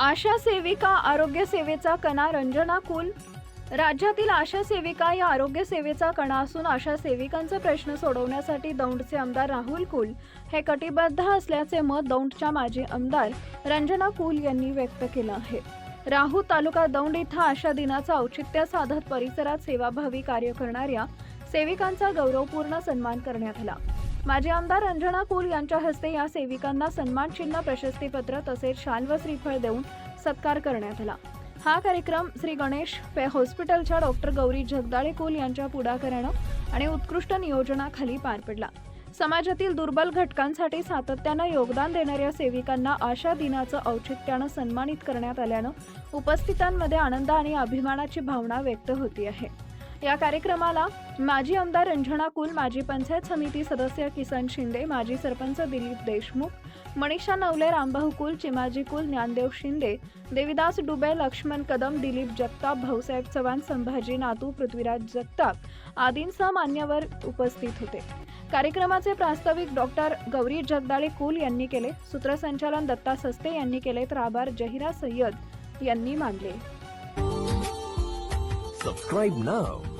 आशा सेविका आरोग्य सेवेचा कणा रंजना कुल. राज्यातील आशा सेविका या आरोग्य सेवेचा कणा असून आशा सेविकांचे प्रश्न सोडवण्यासाठी दौंडचे आमदार राहुल कुल हे कटिबद्ध असल्याचे मत दौंडच्या माजी आमदार रंजना कुल यांनी व्यक्त केलं आहे. राहू तालुका दौंड इथं आशा दिनाचं औचित्य साधत परिसरात सेवाभावी कार्य करणाऱ्या सेविकांचा गौरवपूर्ण सन्मान करण्यात आला. माजी आमदार अंजना कुल यांच्या हस्ते या सेविकांना सन्मान चिन्ह प्रशस्तीपत्र तसेच शाल व श्रीफळ देऊन सत्कार करण्यात आला. हा कार्यक्रम श्री गणेश पे हॉस्पिटलच्या डॉक्टर गौरी जगदाळे कुल यांच्या पुढाकारानं आणि उत्कृष्ट नियोजनाखाली पार पडला. समाजातील दुर्बल घटकांसाठी सातत्यानं योगदान देणाऱ्या सेविकांना आशा दिनाचं औचित्यानं सन्मानित करण्यात आल्यानं उपस्थितांमध्ये आनंद आणि अभिमानाची भावना व्यक्त होती आहे. या कार्यक्रमाला माजी आमदार रंजना कुल माजी पंचायत समिती सदस्य किसन शिंदे माजी सरपंच दिलीप देशमुख मनीषा नवले रामभाऊ कुल चिमाजी कुल ज्ञानदेव शिंदे देविदास डुबे लक्ष्मण कदम दिलीप जगताप भाऊसाहेब चव्हाण संभाजी नातू पृथ्वीराज जगताप आदींसह मान्यवर उपस्थित होते. कार्यक्रमाचे प्रास्ताविक डॉक्टर गौरी जगदाळे कुल यांनी केले. सूत्रसंचालन दत्ता सस्ते यांनी केले. तर आभार जहिरा सय्यद यांनी मानले. सबस्क्राईब नाव